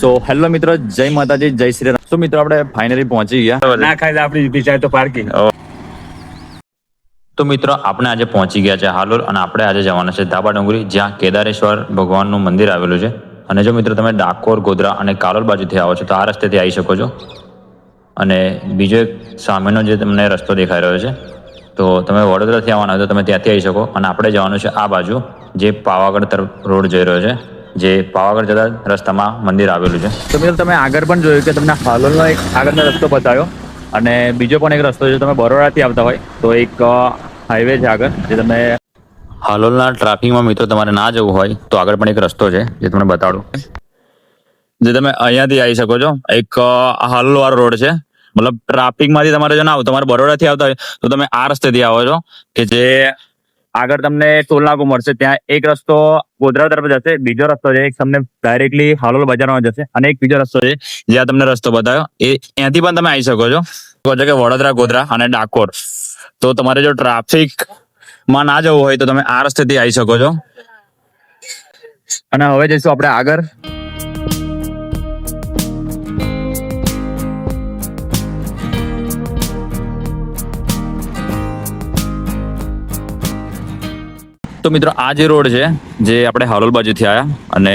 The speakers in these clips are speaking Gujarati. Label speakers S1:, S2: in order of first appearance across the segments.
S1: સો હેલો મિત્રો જય માતાજી જય શ્રી રામ તો મિત્રો આપણે ફાઇનલી પહોંચી ગયા.
S2: ના ખાઈ આપણી પીછાય તો પાર્કિંગ.
S1: તો મિત્રો આપણે આજે પહોંચી ગયા છે હાલોલ અને આપણે આજે જવાના છે ધાબા ડુંગરી જ્યાં કેદારેશ્વર ભગવાનનું મંદિર આવેલું છે. અને જો મિત્રો તમે ડાકોર ગોધરા અને કાલોલ બાજુથી આવો છો તો આ રસ્તેથી આવી શકો છો. અને બીજો એક સામેનો જે તમને રસ્તો દેખાઈ રહ્યો છે તો તમે વડોદરાથી આવવાના હોય તો તમે ત્યાંથી આવી શકો. અને આપણે જવાનું છે આ બાજુ જે પાવાગઢ તરફ રોડ જઈ રહ્યો છે. જે પાવાગઢ જતા રસ્તામાં મંદિર આવેલું છે. તો મિત્રો તમે આગળ પણ જોયું કે તમને હાલોલનો એક આગળનો રસ્તો બતાવ્યો અને બીજો પણ એક રસ્તો છે તમે બરોડાથી આવતા હોય તો એક હાઈવે છે આગળ જે તમે હાલોલના ટ્રાફિકમાં મિત્રો તમારે ના જવું હોય તો આગળ પણ એક રસ્તો છે જે તમને બતાડું. જે તમે અહીંયાથી આવી શકો છો એક હાલોલ વાળો રોડ છે. મતલબ ટ્રાફિકમાંથી તમારે જો ના આવું તમારે બરોડાથી આવતા હોય તો તમે આ રસ્તેથી આવો છો કે જે આગળ તમને ટોલનાકુ મળશે. ત્યાં એક રસ્તો ગોધરા તરફ જશે, બીજો રસ્તો છે, એક તમને ડાયરેક્ટલી હાલોલ બજારમાં જશે અને એક બીજો રસ્તો છે જે તમને રસ્તો બતાવ્યો. એ ત્યાંથી પણ તમે આવી શકો છો. કહો છો કે વડોદરા, ગોધરા અને ડાકોર. તો તમારે જો ટ્રાફિકમાં ના જવું હોય તો તમે આ રસ્તેથી આવી શકો છો. અને હવે જઈશું આપણે આગળ. તો મિત્રો આ જે રોડ છે, જે આપણે હાલોલ બાજુથી આવ્યા અને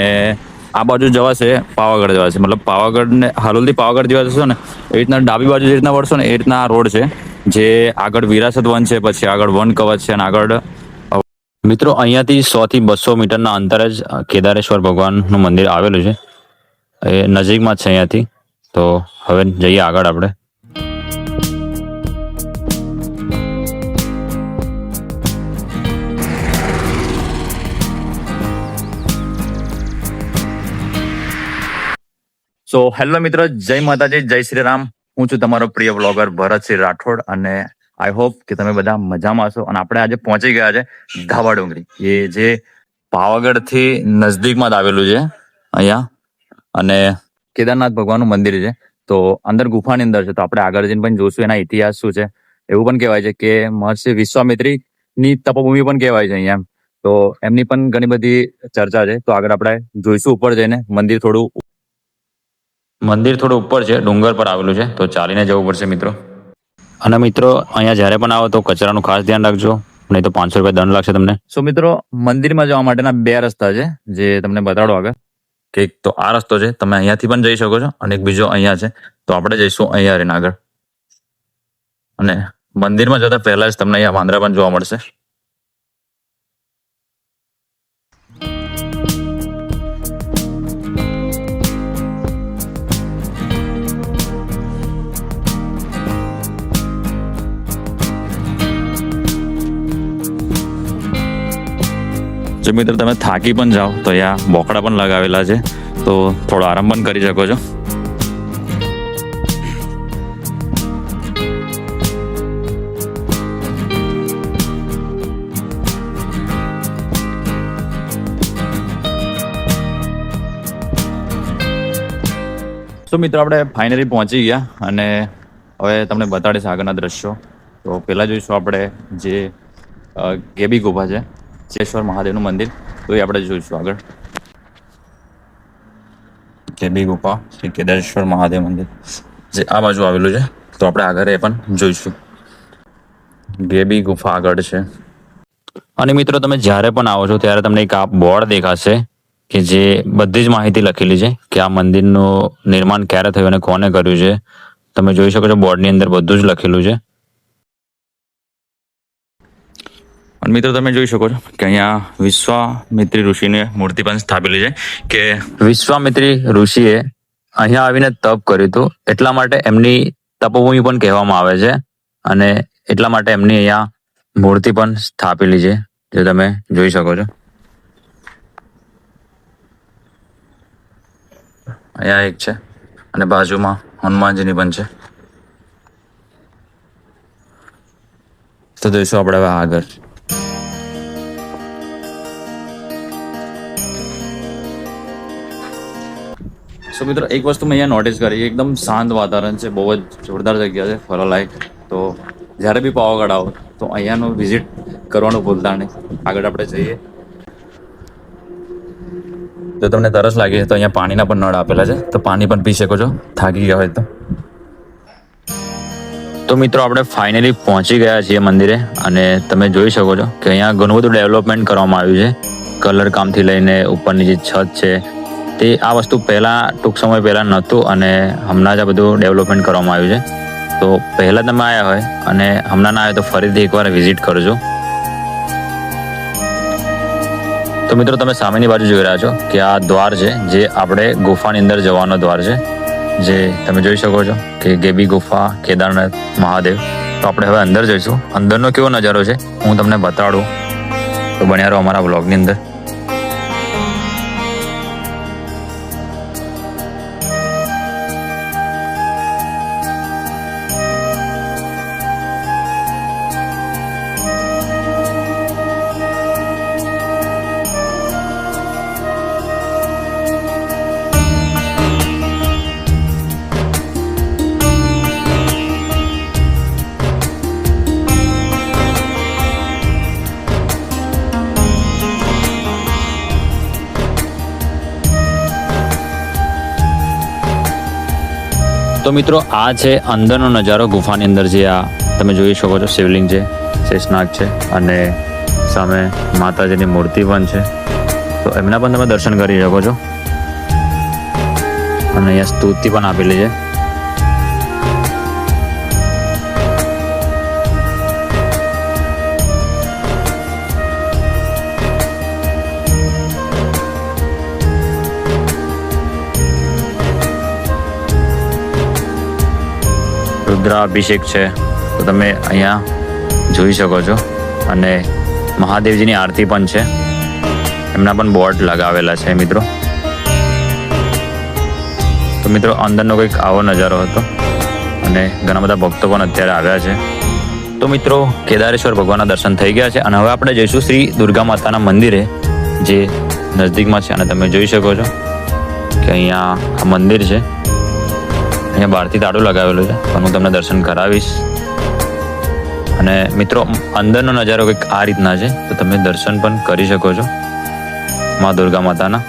S1: આ બાજુ જવાશે પાવાગઢ જવાશે. મતલબ પાવાગઢ ને હાલોલથી પાવાગઢ જેવા જશો ને એ રીતના ડાબી બાજુ જે રીતના વળશો ને, એ રીતના આ રોડ છે, જે આગળ વિરાસત વન છે, પછી આગળ વન કવચ છે અને આગળ મિત્રો અહીંયાથી સો થી બસો મીટરના અંતરે જ કેદારેશ્વર ભગવાનનું મંદિર આવેલું છે. એ નજીકમાં જ છે અહીંયાથી. તો હવે જઈએ આગળ આપણે. સો હેલો મિત્રો, જય માતાજી, જય શ્રી રામ હું છું તમારો પ્રિય બ્લોગર ભરતસિંહ રાઠોડ અને આઈ હોપ કે તમે બધા મજામાં હશો. અને આપણે આજે પહોંચી ગયા છે ધાબા ડુંગરી. એ જે પાવાગઢથી નજદીકમાં જ આવેલું છે અહીંયા. અને કેદારનાથ ભગવાનનું મંદિર છે. તો અંદર ગુફાની અંદર છે. તો આપણે આગળ જઈને પણ જોશું એના ઇતિહાસ શું છે. એવું પણ કહેવાય છે કે મહર્ષિ વિશ્વામિત્રી ની તપભૂમિ પણ કહેવાય છે અહીંયા. તો એમની પણ ઘણી બધી ચર્ચા છે. તો આગળ આપણે જોઈશું ઉપર જઈને. મંદિર થોડું મંદિર થોડું ઉપર છે ડુંગર પર આવેલું છે તો ચાલીને જવું પડશે મિત્રો. અને મિત્રો અહીંયા જ્યારે પણ આવો તો કચરાનું ખાસ ધ્યાન રાખજો નહીં તો પાંચસો રૂપિયા દંડ લાગશે તમને. સો મિત્રો મંદિરમાં જવા માટેના બે રસ્તા છે જે તમને બતાડો આગળ. કે એક તો આ રસ્તો છે તમે અહીંયાથી પણ જઈ શકો છો અને એક બીજો અહીંયા છે તો આપણે જઈશું અહીંયા રહીને આગળ અને મંદિરમાં જતા પહેલા જ તમને અહીંયા વાંદરા પણ જોવા મળશે. જો મિત્ર, તમે થાકી પણ જાઓ. તો અહીંયા બોકડા પણ લગાવેલા છે. તો થોડો આરામ પણ કરી શકો છો. તો મિત્રો, આપણે ફાઇનલી પહોંચી ગયા અને હવે તમને બતાડીશ આગળના દ્રશ્યો. તો પહેલાં જોઈશું આપણે જે ગેબી ગુફા છે. ચેશ્વર મહાદેવનું મંદિર. તો એ આપણે જોઈશું આગળ. કેબી ગુફા શ્રી કેદારેશ્વર મહાદેવ મંદિર. જે આ બાજુ આવેલું છે તો આપણે આગળ એ પણ જોઈશું. ગેબી ગુફા આગળ છે. અને મિત્રો તમે જ્યારે પણ આવો છો ત્યારે તમને એક આ બોર્ડ દેખાશે કે જે બધી જ માહિતી લખેલી છે કે આ મંદિરનું નિર્માણ ક્યારે થયું અને કોને કર્યું છે. તમે જોઈ શકો છો બોર્ડની અંદર બધું જ લખેલું છે. અને મિત્રો, તમે જોઈ શકો છો કે અહીંયા વિશ્વામિત્રી ઋષિની મૂર્તિ પણ સ્થાપેલી છે કે વિશ્વામિત્રી ઋષિએ અહીંયા આવીને તપ કર્યું હતું. એટલા માટે એમની તપોભૂમિ પણ કહેવામાં આવે છે અને એટલા માટે એમની અહીંયા મૂર્તિ પણ સ્થાપેલી છે, જે તમે જોઈ શકો છો. અહીંયા એક છે અને બાજુમાં હનુમાનજીની પણ છે. તો જોઈશું આપણે હવે આગળ. સો મિત્રો, એક વસ્તુ મેં અહીંયા નોટિસ કરી એકદમ શાંત વાતાવરણ છે, બહુ જ જોરદાર જગ્યા છે ફરવા લાયક તો જ્યારે બી પાવાગઢ આવો, તો અહીંયાનું વિઝિટ કરવાનું ભૂલતા નહીં. આગળ આપણે જઈએ. જો તમને તરસ લાગે છે તો અહીંયા પાણીના પણ નળ આપેલા છે. તો પાણી પણ પી શકો છો. થાકી ગયા હોય તો. તો મિત્રો, આપણે ફાઇનલી પહોંચી ગયા છીએ મંદિરે, અને તમે જોઈ શકો છો કે અહીંયા ઘણું બધું ડેવલપમેન્ટ કરવામાં આવ્યું છે. કલર કામથી લઈને ઉપરની જે છત છે તે આ વસ્તુ પહેલાં ટૂંક સમય પહેલાં નહોતું અને હમણાં જ આ બધું ડેવલપમેન્ટ કરવામાં આવ્યું છે. તો પહેલાં તમે આવ્યા હોય અને હમણાં ના આવ્યા તો ફરીથી એકવાર વિઝિટ કરજો. તો મિત્રો તમે સામેની બાજુ જોઈ રહ્યા છો કે આ દ્વાર છે, જે આપણે ગુફાની અંદર જવાનો દ્વાર છે. જે તમે જોઈ શકો છો કે ગેબી ગુફા, કેદારનાથ, મહાદેવ. તો આપણે હવે અંદર જઈશું. અંદરનો કેવો નજારો છે, હું તમને બતાડું. તો બન્યા રહો અમારા બ્લોગની અંદર. તો મિત્રો, આ છે અંદરનો નજારો. ગુફાની અંદર જે આ તમે જોઈ શકો છો, શિવલિંગ છે શેષનાગ છે અને સામે માતાજીની મૂર્તિ પણ છે. તો એમના પણ તમે દર્શન કરી શકો છો. અને અહીંયા સ્તુતિ પણ આપેલી છે. રુદ્રાભિષેક છે, તો તમે અહીંયા જોઈ શકો છો. અને મહાદેવજીની આરતી પણ છે. એમના પણ બોર્ડ લગાવેલા છે મિત્રો. તો મિત્રો, અંદરનો કંઈક આવો નજારો હતો. અને ઘણા બધા ભક્તો પણ અત્યારે આવ્યા છે. તો મિત્રો, કેદારેશ્વર ભગવાનના દર્શન થઈ ગયા છે. અને હવે આપણે જઈશું શ્રી દુર્ગા માતાના મંદિરે, જે નજદીકમાં છે. અને તમે જોઈ શકો છો કે અહીંયા આ મંદિર છે. અહીંયા બહારથી તાળું લગાવેલું છે, પણ હું તમને દર્શન કરાવીશ. અને મિત્રો, અંદરનો નજારો કંઈક આ રીતના છે, તો તમે દર્શન પણ કરી શકો છો, મા દુર્ગા માતાના.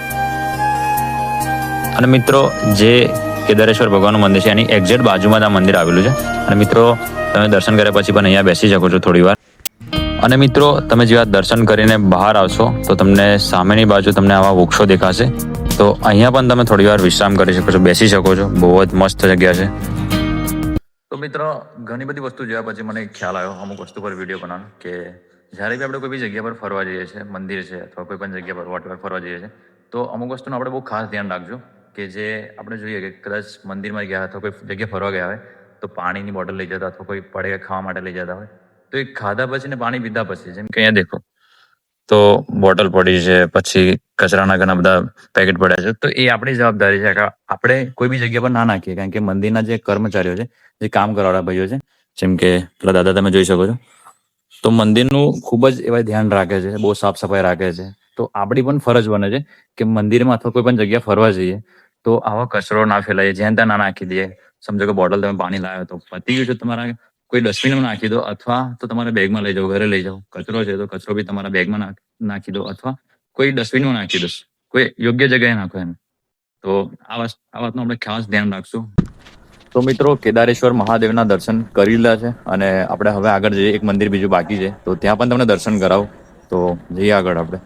S1: અને મિત્રો, જે કેદારેશ્વર ભગવાનનું મંદિર છે, એની એક્ઝેક્ટ બાજુમાં આ મંદિર આવેલું છે. અને મિત્રો, તમે દર્શન કર્યા પછી પણ અહીંયા બેસી શકો છો થોડી વાર. અને મિત્રો, તમે જેવા દર્શન કરીને બહાર આવશો, તો તમને સામેની બાજુ તમને આવા વૃક્ષો દેખાશે. તો અહીંયા પણ તમે થોડી વાર વિશ્રામ કરી શકો છો, બેસી શકો છો. બહુ જ મસ્ત જગ્યા છે. તો મિત્રો, ઘણી બધી વસ્તુ જોયા પછી મને ખ્યાલ આવ્યો, અમુક વસ્તુ પર વીડિયો બનાવ કે જ્યારે બી આપણે કોઈ બી જગ્યા પર ફરવા જઈએ છીએ, મંદિર છે અથવા કોઈ પણ જગ્યા પર વોટ ફરવા જઈએ છીએ, તો અમુક વસ્તુનું આપણે બહુ ખાસ ધ્યાન રાખજો, કે જે આપણે જોઈએ કે કદાચ મંદિરમાં ગયા અથવા કોઈ જગ્યાએ ફરવા ગયા હોય, તો પાણીની બોટલ લઈ જતા અથવા કોઈ પડે ખાવા માટે લઈ જતા હોય, તો એ ખાધા પછી ને પાણી પીધા પછી, જેમ કે અહીંયા દેખો તો બોટલ પડી છે, પછી કચરાના ઘણા બધા પેકેટ પડ્યા છે. તો એ આપણી જવાબદારી છે કે આપણે કોઈ બી જગ્યા પર ના નાખીએ, કારણ કે મંદિરના જે કર્મચારીઓ છે, જે કામ કરવાવાળા ભાઈઓ છે, જેમ કે પેલા દાદા તમે જોઈ શકો છો, તો મંદિરનું ખૂબ જ એવા ધ્યાન રાખે છે, બહુ સાફ સફાઈ રાખે છે. તો આપણી પણ ફરજ બને છે કે મંદિરમાં અથવા કોઈ પણ જગ્યા ફરવા જઈએ, તો આવા કચરો ના ફેલાય જ્યાં ત્યાં ના નાખી દઈએ. સમજો કે બોટલ તમે પાણી લાવ્યો તો પતી ગયું છે તમારા કોઈ ડસ્ટબિનમાં નાખી દો અથવા તો તમારે બેગમાં લઈ જાઓ, ઘરે લઈ જાઓ. કચરો છે તો કચરો બી તમારા બેગમાં નાખી દો અથવા કોઈ ડસ્ટબિનમાં નાખી દો. કોઈ યોગ્ય જગ્યાએ નાખો એને. તો આ વાત આ વાતનું આપણે ખાસ ધ્યાન રાખશું. તો મિત્રો, કેદારેશ્વર મહાદેવના દર્શન કરી લીધા છે અને આપણે હવે આગળ જઈએ. એક મંદિર બીજું બાકી છે. તો ત્યાં પણ તમને દર્શન કરાવું. તો જઈએ આગળ આપણે.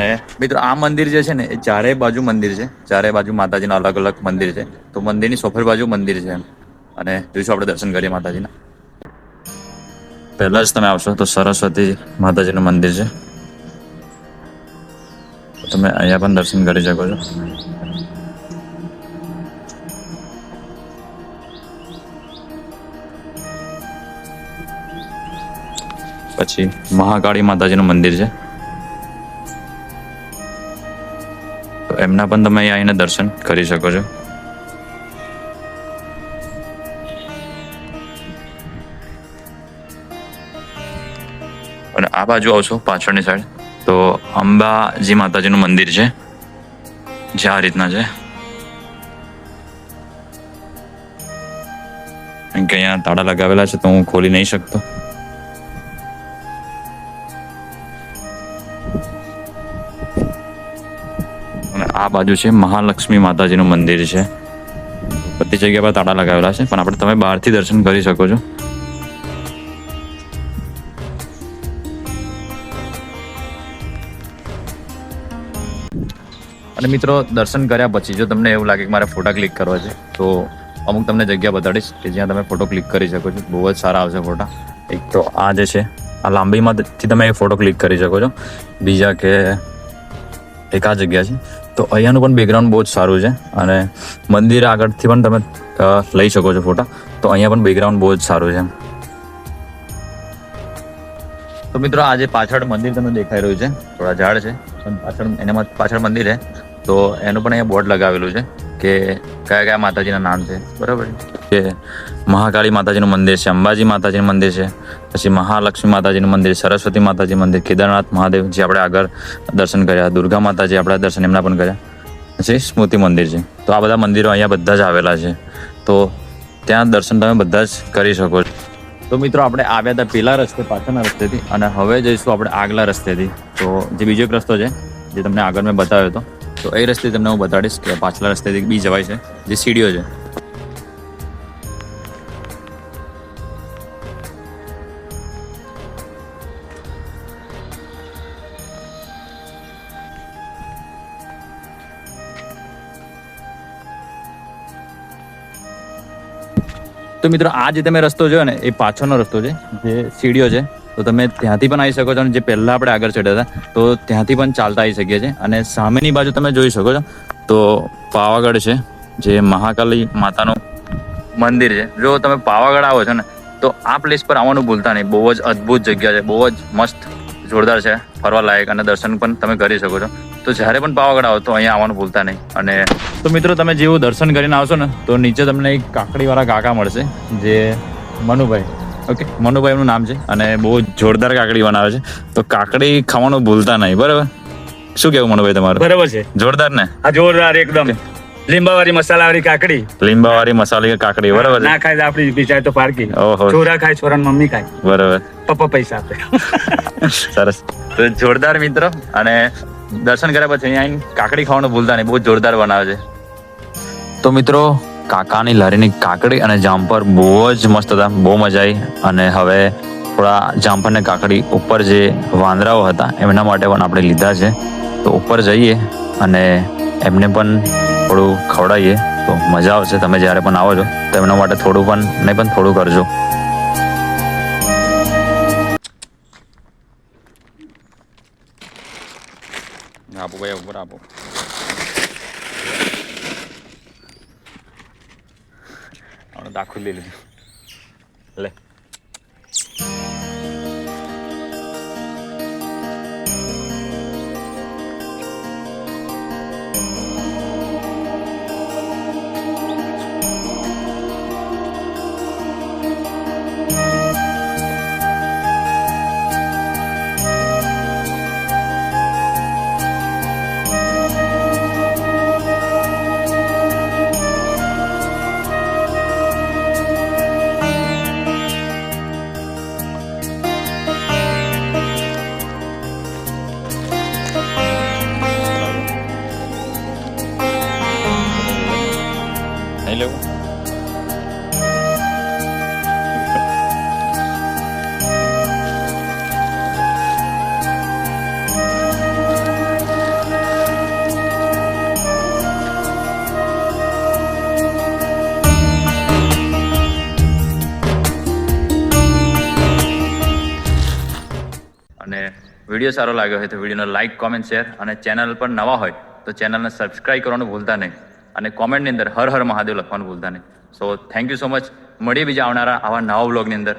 S1: ને મિત્રો, આ મંદિર જે છે ને, એ ચારે બાજુ મંદિર છે. ચારે બાજુ માતાજીના અલગ અલગ મંદિર છે. તો મંદિરની સોફર બાજુ મંદિર છે અને જોઈશું આપણે દર્શન કરીએ માતાજીના. પહેલા જ તમે આવશો તો સરસ્વતી માતાજીનું મંદિર છે. તમે અહીંયા પણ દર્શન કરી શકો છો. પછી મહાકાળી માતાજીનું મંદિર છે. એમના પણ તમે અહીંયા આવીને દર્શન કરી શકો છો. અને આ બાજુ આવશો પાછળની સાઈડ તો અંબાજી માતાજીનું મંદિર છે. જે આ રીતના છે. કે અહીંયા તાળા લગાવેલા છે તો હું ખોલી નહીં શકતો. આ બાજુ છે મહાલક્ષ્મી માતાજીનું મંદિર છે. બધી જગ્યા પર તાળા લગાવેલા છે, પણ આપણે તમે બહારથી દર્શન કરી શકો છો. અને મિત્રો, દર્શન કર્યા પછી જો તમને એવું લાગે કે મારે ફોટા ક્લિક કરવા છે, તો અમુક તમને જગ્યા બતાડીશ કે જ્યાં તમે ફોટો ક્લિક કરી શકો છો. બહુ જ સારા આવશે ફોટા. એક તો આ જે છે, આ લાંબીમાંથી તમે ફોટો ક્લિક કરી શકો છો. બીજા કે એક આ જગ્યા છે તો અહીંયાનું પણ બેકગ્રાઉન્ડ બહુ જ સારું છે અને મંદિર આગળથી પણ તમે લઈ શકો છો ફોટા તો અહીંયા પણ બેકગ્રાઉન્ડ બહુ જ સારું છે. તો મિત્રો આજે પાછળ મંદિર તમને દેખાઈ રહ્યું છે, થોડા ઝાડ છે, પાછળ, એનામાં પાછળ મંદિર છે. તો એનું પણ અહીંયા બોર્ડ લગાવેલું છે. કે કયા કયા માતાજીના નામ છે? બરાબર કે મહાકાળી માતાજીનું મંદિર છે, અંબાજી માતાજીનું મંદિર છે, પછી મહાલક્ષ્મી માતાજીનું મંદિર, સરસ્વતી માતાજી મંદિર, કેદારનાથ મહાદેવ જે આપણે આગળ દર્શન કર્યા, દુર્ગા માતાજી આપણે દર્શન એમના પણ કર્યા, પછી સ્મૃતિ મંદિર છે. તો આ બધા મંદિરો અહીંયા બધા જ આવેલા છે. તો ત્યાં દર્શન તમે બધા જ કરી શકો છો. તો મિત્રો, આપણે આવ્યા હતા પેલા રસ્તે, પાછળના રસ્તેથી, અને હવે જઈશું આપણે આગલા રસ્તેથી. તો જે બીજો એક રસ્તો છે, જે તમને આગળ મેં બતાવ્યો હતો તો એ રસ્તે તમને હું બતાડીશ કે પાછલા રસ્તેથી બી જવાય છે, જે સીડીઓ છે. તો મિત્રો, આ જે તમે રસ્તો જોયો ને, એ પાછળનો રસ્તો છે, જે સીડીઓ છે. તો તમે ત્યાંથી પણ આવી શકો છો અને જે પહેલાં આપણે આગળ ચડ્યા હતા, તો ત્યાંથી પણ ચાલતા આવી શકીએ છીએ. અને સામેની બાજુ તમે જોઈ શકો છો, તો પાવાગઢ છે, જે મહાકાલી માતાનું મંદિર છે. જો તમે પાવાગઢ આવો છો ને, તો આ પ્લેસ પર આવવાનું ભૂલતા નહીં. બહુ જ અદ્ભુત જગ્યા છે, બહુ જ મસ્ત, જોરદાર છે, ફરવા લાયક અને દર્શન પણ તમે કરી શકો છો. તો જ્યારે પણ પાવાગઢ આવો, તો અહીંયા આવવાનું ભૂલતા નહીં. અને તો મિત્રો, તમે જેવું દર્શન કરીને આવશો ને, તો નીચે તમને એક કાકડીવાળા કાકા મળશે, જે મનુભાઈ. ઓકે મનુભાઈ એમનું નામ છે અને બહુ જોરદાર કાકડી બનાવે છે. તો કાકડી ખાવાનું ભૂલતા નહીં બરાબર? શું કેવું મનુભાઈ તમારું?
S2: બરાબર છે.
S1: જોરદાર ને?
S2: આ જોરદાર એકદમ. લીંબાવાળી મસાલાવાળી કાકડી.
S1: લીંબાવાળી મસાલી કાકડી બરાબર
S2: ના ખાય તો આપડી બિચારી તો પારકી
S1: ઓહો.
S2: છોરા ખાય છોરાની મમ્મી ખાય.
S1: બરાબર.
S2: પપ્પા પૈસા આપે.
S1: સરસ. તો જોરદાર મિત્ર અને દર્શન કર્યા પછી અહીંયા કાકડી ખાવાનું ભૂલતા નહીં બહુ જોરદાર બનાવે છે. તો મિત્રો કાકાની લારીની કાકડી અને જામફળ બહુ જ મસ્ત હતા, બહુ મજા આવી. અને હવે થોડા જામફળ ને કાકડી ઉપર જે વાંદરાઓ હતા, એમના માટે પણ આપણે લીધા છે. તો ઉપર જઈએ અને એમને પણ થોડું ખવડાવીએ. તો મજા આવશે, તમે જ્યારે પણ આવો છો, તો એમના માટે થોડું પણ, નહીં પણ થોડું કરજો. આપો ભાઈ, ઉપર આપો. આપણે વીડિયો સારો લાગ્યો હોય તો વિડીયોને લાઇક કોમેન્ટ શેર અને ચેનલ પર નવા હોય તો ચેનલને સબસ્ક્રાઈબ કરવાનું ભૂલતા નહીં અને કોમેન્ટની અંદર હર હર મહાદેવ લખવાનું ભૂલતા નહીં. So thank you so much મળીએ બીજા આવનારા આવા નવા બ્લોગની અંદર.